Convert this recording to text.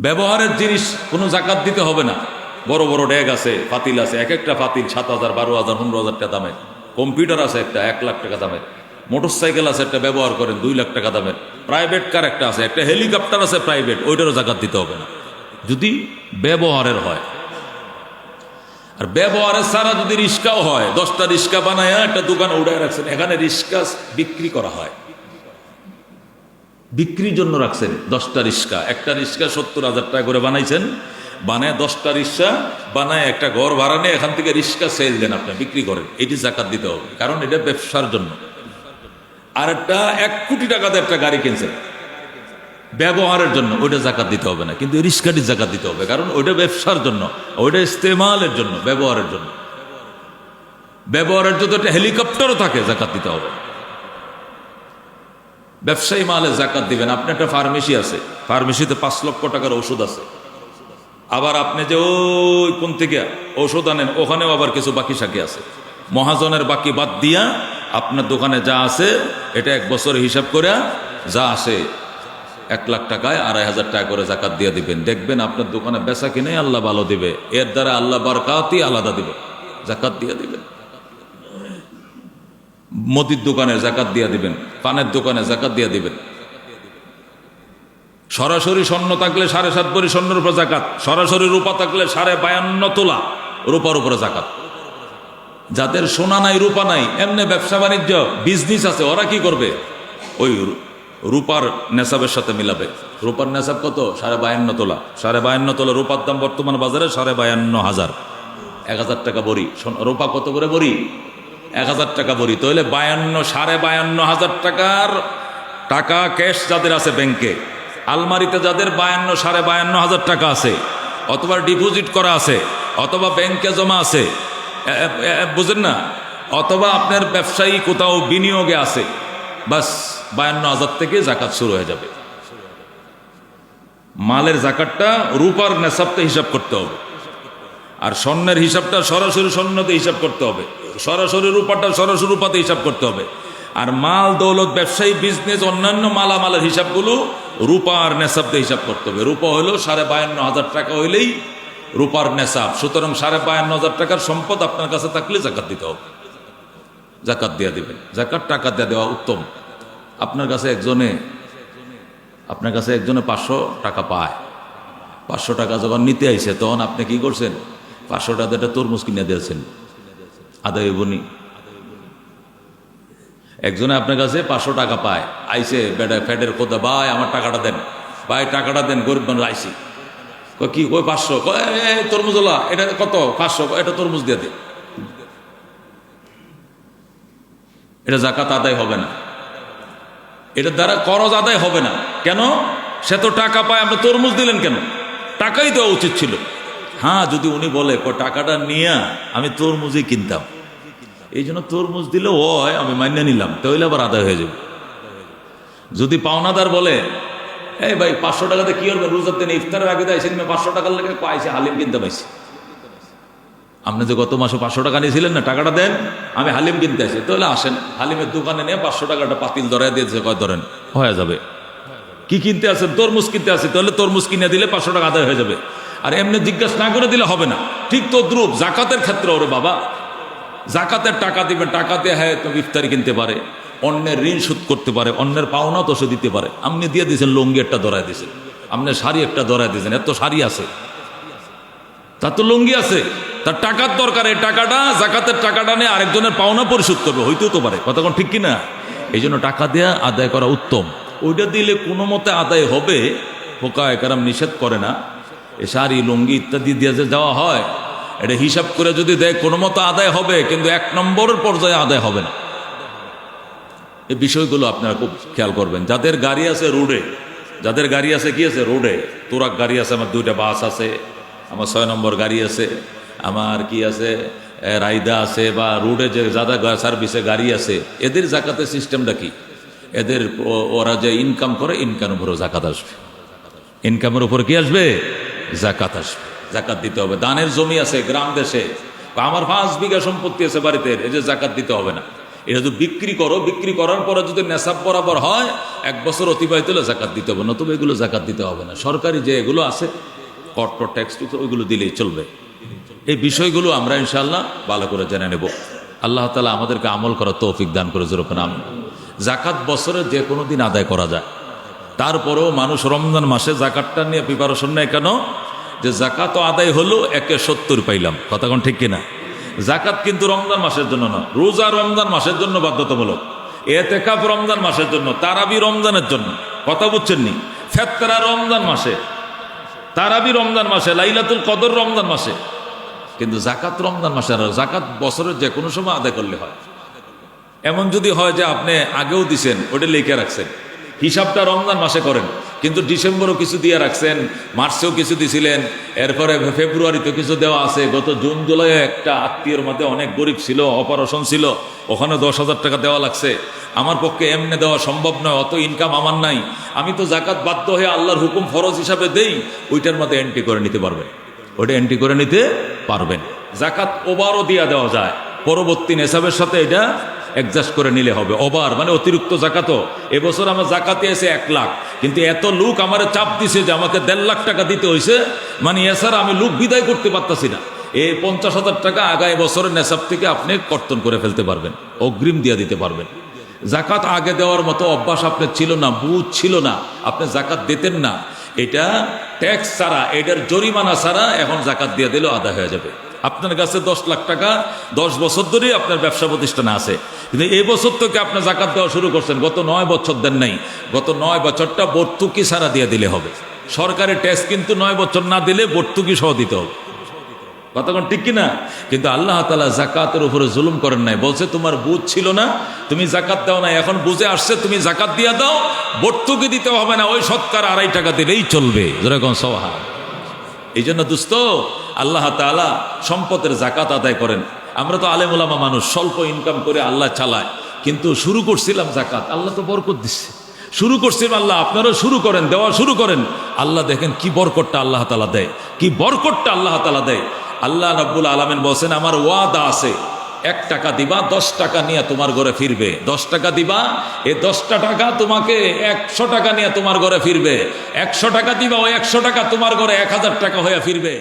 ব্যবহারের জিনিস কোনো জাকাত দিতে হবে না। বড় বড় ড্যাগ আছে, ফাতিল আছে এক একটা ফাতিল সাত হাজার, বারো হাজার, পনেরো হাজার টাকা দামের। কম্পিউটার আছে একটা, এক লাখ টাকা দামের। মোটর সাইকেল আছে একটা, ব্যবহার করেন, দুই লাখ টাকা দামের। প্রাইভেট কার একটা আছে, একটা হেলিকপ্টার আছে, প্রাইভেট, ওইটারও জাকাত দিতে হবে না। যদি ব্যবহারের হয়। আর ব্যবহারের ছাড়া যদি রিক্সাও হয়, দশটা রিক্সা বানায় একটা দোকানে উড়ায় রাখছেন, এখানে রিক্সা বিক্রি করা হয়। বিক্রির জন্য রাখছেন। দশটা রিক্সা। একটা রিক্সা সত্তর হাজার টাকা করে বানাইছেন। বানায় দশটা রিক্সা, বানায় একটা ঘর ভাড়া নিয়ে এখান থেকে রিক্সা সেল দেন আপনি, বিক্রি করেন। এটি জাকাত দিতে হবে, কারণ এটা ব্যবসার জন্য। আর একটা এক কোটি টাকাতে একটা গাড়ি কিনছেন। ব্যবহারের জন্য, ওইটা জাকাত দিতে হবে না। কিন্তু রিক্সাটি জাকাত দিতে হবে, কারণ ওইটা ব্যবসার জন্য, ওইটা ইস্তেমালের জন্য, ব্যবহারের জন্য। ব্যবহারের জন্য একটা হেলিকপ্টারও থাকে, জাকাত দিতে হবে। ব্যবসায়ী মালে জাকাত দিবেন। আপনি একটা ফার্মেসি আছে। ফার্মেসিতে পাঁচ লক্ষ টাকার ওষুধ আছে। আবার আপনি যে ওই কোন থেকে ঔষধ আনেন, ওখানেও আবার কিছু বাকি সাকি আছে। মহাজনের বাকি বাদ দিয়া আপনার দোকানে যা আছে, এটা এক বছর হিসাব করে যা আসে এক লাখ টাকায় আড়াই হাজার টাকা করে জাকাত দিয়ে দিবেন। দেখবেন আপনার দোকানে বেচা কিনে আল্লাহ ভালো দিবে। এর দ্বারা আল্লাহ বারকাতই আলাদা দিবে। জাকাত দিয়ে দিবেন। মদির দোকানে জাকাত দিয়ে দিবেন, পানের দোকানে জাকাত দিয়ে দিবেন। সরাসরি স্বর্ণ থাকলে সাড়ে সাত ভরি স্বর্ণের উপর জাকাত, সরাসরি রূপা থাকলে সাড়ে বায়ান্ন তোলা রূপার উপরে জাকাত। যাদের সোনা নাই, রূপা নাই, এমনি ব্যবসা বাণিজ্য বিজনেস আছে, ওরা কি করবে? ওই রূপার নেশাবের সাথে মিলাবে। রূপার নেশাব কত? সাড়ে বায়ান্ন তোলা। সাড়ে বায়ান্ন তোলা রূপার দাম বর্তমান বাজারে সাড়ে বায়ান্ন হাজার। এক হাজার টাকা বড়ি রূপা কত করে বড়ি এক হাজার টাকা বড়ি তাহলে বায়ান্ন, সাড়ে বায়ান্ন হাজার টাকার টাকা ক্যাশ যাদের আছে ব্যাংকে আলমারিতে যাদের বায়ান্ন, সাড়ে বায়ান্ন হাজার টাকা আছে, অথবা ডিপোজিট করা আছে, অথবা ব্যাংকে জমা আছে বুঝেন না? অথবা আপনার ব্যবসায়ী কোথাও বিনিয়োগে আছে, বাস বায়ান্ন হাজার থেকে জাকাত শুরু হয়ে যাবে। মালের জাকাতটা রূপার নেশাবতে হিসাব করতে হবে। আর স্বর্ণের হিসাবটা সরাসরি স্বর্ণতে হিসাব করতে হবে। সরাসরি রূপাটা সরাসরি রূপাতে হিসাব করতে হবে। আর মাল, দৌলত, ব্যবসায়ী বিজনেস অন্যান্য মালামালের হিসাবগুলো রূপার নেশাবতে হিসাব করতে হবে। রূপা হলো সাড়ে বায়ান্ন হাজার টাকা হইলেই রূপার নেশাব। সুতরাং সাড়ে বায়ান্ন হাজার টাকার সম্পদ আপনার কাছে থাকলে জাকাত দিতে হবে। জাকাত দিয়ে দিবেন। জাকাত টাকা দিয়ে দেওয়া উত্তম। আপনার কাছে একজনে, আপনার কাছে একজনে পাঁচশো টাকা পায়। পাঁচশো টাকা যখন নিতে আইছে তখন আপনি কি করছেন? পাঁচশো টাকা একটা তরমুজ কিনে দিয়েছেন। আদায় বনি একজনে আপনার কাছে পাঁচশো টাকা পায়। আইসে বেটা ফ্যাটের কোথা ভাই আমার টাকাটা দেন। ভাই টাকাটা দেন গরিব মানুষ আইসি। কি কই পাঁচশো? এ, এটা কত? পাঁচশো এটা তরমুজ দিয়ে দে। এটা জাকাত আদায় হবে না। এটার দ্বারা করজ আদায় হবে না। কেন? সে তো টাকা পায় আপনি তরমুজ দিলেন কেন? টাকাই দেওয়া উচিত ছিল। হ্যাঁ যদি উনি বলে "ক, টাকাটা নিয়ে আমি তরমুজই কিনতাম। এই জন্য তরমুজ দিলে হয় আমি মান্য নিলাম তাহলে আবার আদায় হয়ে যাবে। যদি পাওনাদার বলে এই ভাই পাঁচশো টাকাতে কি করবে? রোজার দিনে ইফতারের আগে দেয় সেদিন পাঁচশো টাকার লেগে পাইছে হালিম কিনতে পাইছি। আপনি যে গত মাসে পাঁচশো টাকা নিয়েছিলেন না টাকাটা দেন আমি হালিম কিনতে আসি। তাহলে আসেন হালিমের দোকানে নিয়ে পাঁচশো টাকাটা পাতিল ধরাই দিয়েছে কয় ধরেন হয়ে যাবে। কি কিনতে আসেন? তরমুজ কিনতে আসে তাহলে তরমুজ কিনে দিলে পাঁচশো টাকা আদায় হয়ে যাবে। আর এমনি জিজ্ঞাসা না করে দিলে হবে না। ঠিক তো দ্রুপ জাকাতের ক্ষেত্রে ওরে বাবা, জাকাতের টাকা দিবে, টাকা দিয়ে হ্যাঁ তো ইফতারি কিনতে পারে, অন্যের ঋণ শোধ করতে পারে, অন্যের পাওনা তো সে দিতে পারে। আপনি দিয়ে দিয়েছেন, লুঙ্গি একটা ধরাই দিয়েছেন, আপনি শাড়ি একটা ধরাই দিয়েছেন, এত শাড়ি আছে। তার তো লুঙ্গি আছে, তার টাকার দরকার, এই টাকাটা, জাকাতের টাকাটা নিয়ে আরেকজনের পাওনা পরিশোধ করবে, হইতেও তো পারে। কথা কোন ঠিক কিনা? এই জন্য টাকা দেয়া আদায় করা উত্তম। ওইটা দিলে কোনো মতে আদায় হবে পোকা একারাম নিষেধ করে না। শাড়ি লুঙ্গি ইত্যাদি দিয়ে যে দেওয়া হয়, এটা হিসাব করে যদি দেয়, কোনো মতো আদায় হবে, কিন্তু এক নম্বরের পর্যায়ে আদায় হবে না। এই বিষয়গুলো আপনারা খুব খেয়াল করবেন। যাদের গাড়ি আছে রোডে, যাদের গাড়ি আছে কি আছে? রোডে। তোরাক গাড়ি আছে, আমার দুইটা বাস আছে, আমার ছয় নম্বর গাড়ি আছে, আমার কি আছে? রাইদা আছে, বা রোডে যে যাদা সার্ভিসে গাড়ি আছে, এদের জাকাতের সিস্টেমটা কি? এদের ওরা যে ইনকাম করে, ইনকামের উপরও জাকাত আসবে। ইনকামের উপর কি আসবে? জাকাত আসবে, জাকাত দিতে হবে। দানের জমি আছে গ্রাম দেশে আমার পাঁচ বিঘা সম্পত্তি আছে বাড়িতে, এই যে জাকাত দিতে হবে না। এটা যদি বিক্রি করো, বিক্রি করার পরে যদি নেশাব বরাবর হয়, এক বছর অতিবাহিত হলে জাকাত দিতে হবে না তবে এগুলো জাকাত দিতে হবে না। সরকারি যে এগুলো আছে কট্ট ট্যাক্স ওইগুলো দিলেই চলবে। এই বিষয়গুলো আমরা ইনশাল্লাহ ভালো করে জেনে নেব। আল্লাহ তালা আমাদেরকে আমল করার তৌফিক দান করে, যেরকম আমি জাকাত বছরে যে কোনো দিন আদায় করা যায়। তারপরেও মানুষ রমজান মাসে জাকাতটা নিয়ে প্রিপারেশন নেয় কেন? যে জাকাত আদায় হলো একে সত্তর পাইলাম। কথা কোন ঠিক কিনা? জাকাত কিন্তু রমজান মাসের জন্য না। রোজা রমজান মাসের জন্য বাধ্যতামূলক। এতেকাপ রমজান মাসের জন্য, তারাবি রমজানের জন্য। কথা বুঝছেন নি? ফেতরা রমজান মাসে। তারাবি রমজান মাসে, লাইলাতুল কদর রমজান মাসে। কিন্তু জাকাত রমজান মাসে জাকাত বছরের যে কোনো সময় আদায় করলে হয়। এমন যদি হয় যে আপনি আগেও দিছেন, ওটা লিখে রাখছেন। হিসাবটা রমজান মাসে করেন। কিন্তু ডিসেম্বরও কিছু দিয়ে রাখছেন, মার্চেও কিছু দিছিলেন, এরপরে ফেব্রুয়ারিতে কিছু দেওয়া আছে। গত জুন, জুলাই একটা আত্মীয়র মধ্যে অনেক গরিব ছিল, অপারেশন ছিল, ওখানে দশ হাজার টাকা দেওয়া লাগছে। আমার পক্ষে এমনি দেওয়া সম্ভব নয়, অত ইনকাম আমার নাই। আমি তো জাকাত বাধ্য হয়ে আল্লাহর হুকুম ফরজ হিসাবে দেই, ওইটার মধ্যে এন্ট্রি করে নিতে পারবেন। ওইটা এন্ট্রি করে নিতে পারবেন। জাকাত ওভারও দিয়া দেওয়া যায়। পরবর্তী নেশাবের সাথে এটা অ্যাডজাস্ট করে নিলে হবে। ওভার মানে অতিরিক্ত জাকাতও। এবছর আমার জাকাতে এসে এক লাখ। কিন্তু এত লোক আমার চাপ দিছে যে আমাকে দেড় লাখ টাকা দিতে হয়েছে মানে এছাড়া আমি লোক বিদায় করতে পারতাছি না। এই পঞ্চাশ হাজার টাকা আগামী বছরের নেশাব থেকে আপনি কর্তন করে ফেলতে পারবেন। অগ্রিম দিয়ে দিতে পারবেন। জাকাত আগে দেওয়ার মতো অভ্যাস আপনার ছিল না, বুঝ ছিল না। আপনি জাকাত দিতেন না। এটা ট্যাক্স ছাড়া, এটার জরিমানা ছাড়া এখন জাকাত দিয়ে দিলেও আদায় হয়ে যাবে। আপনার কাছে দশ লাখ টাকা, দশ বছর ধরেই আপনার ব্যবসা প্রতিষ্ঠানে আছে। কিন্তু এই বছর থেকে আপনি জাকাত দেওয়া শুরু করছেন? গত নয় বছর দেন নাই। গত নয় বছরটা ভর্তুকি ছাড়া দিয়ে দিলে হবে। সরকারি ট্যাক্স কিন্তু নয় বছর না দিলে ভর্তুকি সহ দিতে হবে। কতক্ষণ ঠিক কিনা? কিন্তু আল্লাহ তালা জাকাতের উপরে জুলুম করেন নাই। বলছে, তোমার বুঝ ছিল না, তুমি জাকাত দাও না এখন বুঝে আসছে, তুমি জাকাত দিয়া দাও। ভর্তুকি দিতে হবে না। ওই সৎকার আড়াই টাকা দিলেই চলবে। যেরকম সহা এই জন্য দুস্থ আল্লাহ তালা সম্পদের জাকাত আদায় করেন। আমরা তো আলেমুলামা মানুষ, স্বল্প ইনকাম করে আল্লাহ চালায়। কিন্তু শুরু করছিলাম জাকাত আল্লাহ তো বরকত দিচ্ছে। শুরু করছিলাম আল্লাহ, আপনারাও শুরু করেন, দেওয়া শুরু করেন। আল্লাহ দেখেন কি বরকটটা আল্লাহ তালা দেয়, কি বরকটটা আল্লাহ তালা দেয়। আল্লাহ রাব্বুল আলমেন বলছেন, আমার ওয়াদা আছে এক টাকা দিবা, দশ টাকা নিয়ে তোমার ঘরে ফিরবে। দশ টাকা দিবা, এ দশটা টাকা তোমাকে একশো টাকা নিয়ে তোমার ঘরে ফিরবে। একশো টাকা দিবা ওই একশো টাকা তোমার ঘরে এক হাজার টাকা হয়ে ফিরবে।